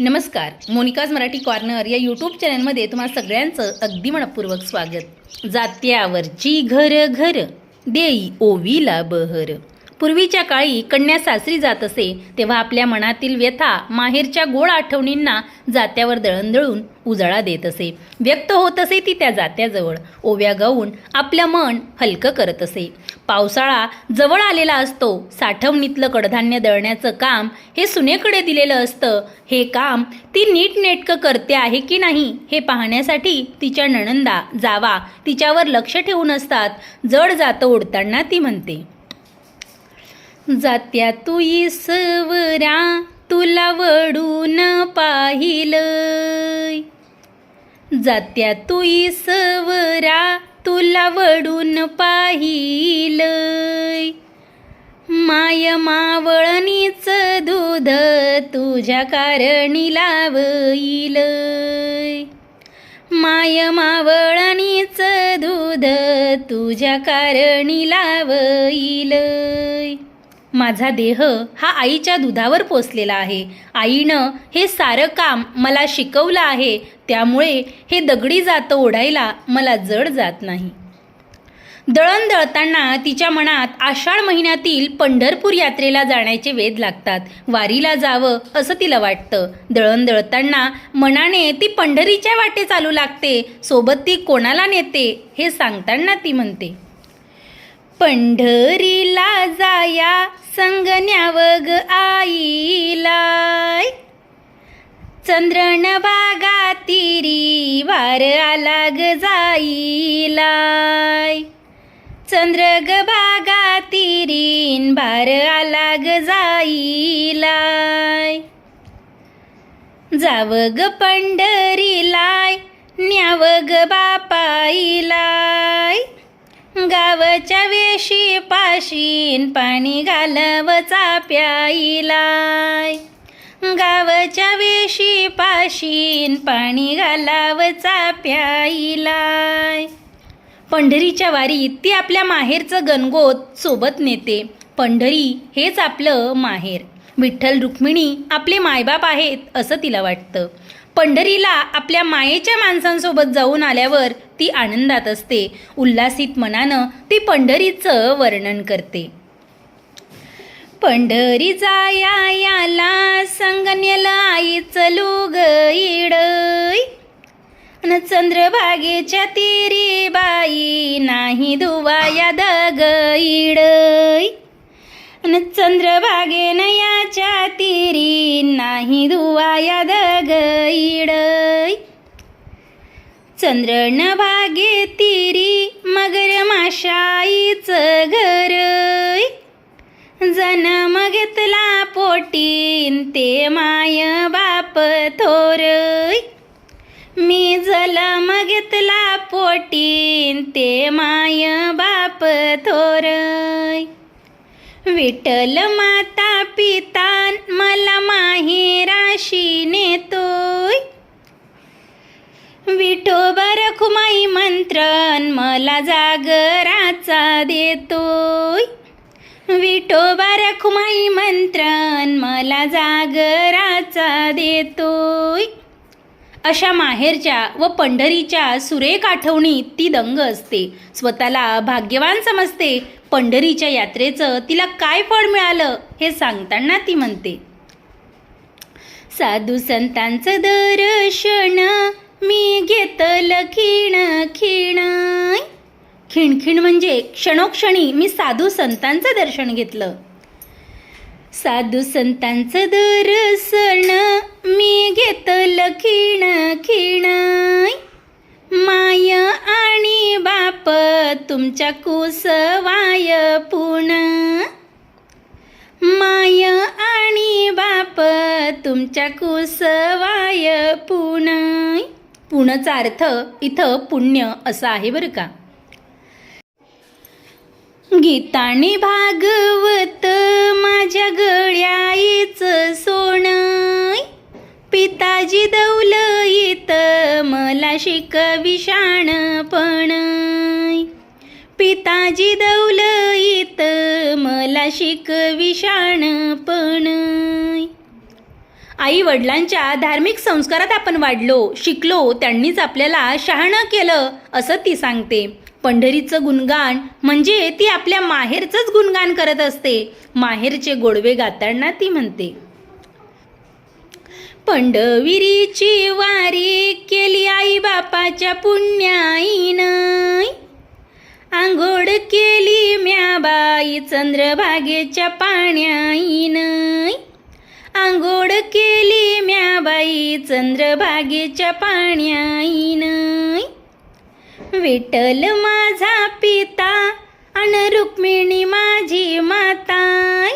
नमस्कार मोनिकाज मराठी कॉर्नर या यूट्यूब चॅनलमध्ये तुम्हाला सगळ्यांचं अगदी मनपूर्वक स्वागत. जात्यावरची घर घर देई ओवीला बहर. पूर्वीच्या काळी कन्या सासरी जात असे तेव्हा आपल्या मनातील व्यथा माहेरच्या गोड आठवणींना जात्यावर दळणदळून उजाळा देत असे. व्यक्त होत असे ती त्या जात्याजवळ. ओव्या गाऊन आपलं मन हलकं करत असे. पावसाळा जवळ आलेला असतो. साठवणीतलं कडधान्य दळण्याचं काम हे सुनेकडे दिलेलं असतं. हे काम ती नीटनेटकं करते आहे की नाही हे पाहण्यासाठी तिच्या नणंदा जावा तिच्यावर लक्ष ठेवून असतात. जड जातं ओढताना ती म्हणते. जात्या तू इसवरा तुला वडून पाहिलं जात्या तू इसवरा तुला वडून पाहिलं माय मावळणीच दूध तुझ्या कारणी लावईल माय मावळणीच दूध तुझ्या कारणी लावईल माझा देह हा आईच्या दुधावर पोचलेला आहे. आईनं हे सारं काम मला शिकवलं आहे. त्यामुळे हे दगडी जातं ओढायला मला जड जात नाही. दळण दळताना तिच्या मनात आषाढ महिन्यातील पंढरपूर यात्रेला जाण्याचे वेध लागतात. वारीला जावं असं तिला वाटतं. दळण दळताना मनाने ती पंढरीच्या वाटे चालू लागते. सोबत ती कोणाला नेते हे सांगताना ती म्हणते. पंढरीला जाया संगण्यावग आईलाय चंद्रण बागा तिरी वार आला ग जाईलाय चंद्र ग बागा तिरीन भार आला ग जाईलाय जाव ग पंढरीलाय न्याव ग बापाईलाय गावच्या वेशी पाशीन पाणी घालव चाप्याईलाय. गावच्या वेशी पाशीन पाणी घालाव चाप्याईलाय. पंढरीच्या वारीत ती आपल्या माहेरचं गणगोत सोबत नेते. पंढरी हेच आपलं माहेर. विठ्ठल रुक्मिणी आपले मायबाप आहेत असं तिला वाटतं. पंढरीला आपल्या मायेच्या माणसांसोबत जाऊन आल्यावर ती आनंदात असते. उल्हासित मनानं ती पंढरीचं वर्णन करते. पंढरी जाया याला संगण्यल आई लुग इडय न चंद्रभागेच्या तिरी बाई नाही द दग इडय न चंद्रभागे नयाच्या तिरी नाही दुवाया दगईड चंद्रन भागे तिरी मगर माशाईच घर. जन्म घेतला पोटीन ते माय बाप थोर. मी जलम घेतला पोटीन ते माय बाप थोर. विठ्ठल माता पिता मला माहेराशी नेतोय. विठोबर खुमाई मंत्रन मला जागराचा देतोय. विठोबर खुमाई मंत्रन मला जागराचा देतोय. अशा माहेरच्या व पंढरीच्या सुरेख आठवणीत ती दंग असते. स्वतःला भाग्यवान समजते. पंढरीच्या यात्रेचं तिला काय फळ मिळालं हे सांगताना ती म्हणते साधू संतांचं दर्शन मी घेतलं खिण खिण खिणखिण म्हणजे क्षणोक्षणी मी साधू संतांचं दर्शन घेतलं. साधू संतांचं दर्शन मी घेतलं खिण खिण माय आणि बाप तुमच्या कुसवाय पुण माय आणि बाप तुमच्या कुसवाय पुण पुणचा अर्थ इथं पुण्य असा आहे बरं का? गीताने भागवत माझ्या गळ्याईच सोनं. पिताजी दौलईत मला शिकवी ताजी दौलईत मला शिकवी शाणपण आई वडिलांच्या धार्मिक संस्कारात आपण वाढलो शिकलो त्यांनीच आपल्याला शहाणं केलं असं ती सांगते. पंढरीचं गुणगान म्हणजे ती आपल्या माहेरचंच गुणगान करत असते. माहेरचे गोडवे गाताना ती म्हणते. पंढविरीची वारी केली आई बापाच्या पुण्याईनं. आंघोळ केली म्या बाई चंद्रभागेच्या पाण्याईन. आंघोळ केली म्या बाई चंद्रभागेच्या पाण्याईन. विठ्ठल माझा पिता अन रुक्मिणी माझी माताय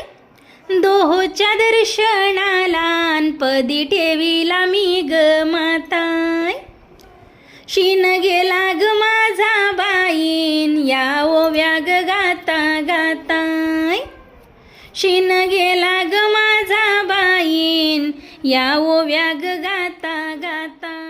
दोहोच्या दर्शनाला पदी ठेवीला मी ग माताय शिन गेला ग माझा बाईन या ओव्या ग गाता गाताय. शिन गेला ग माझा बाईन या ओव्या ग गाता गाता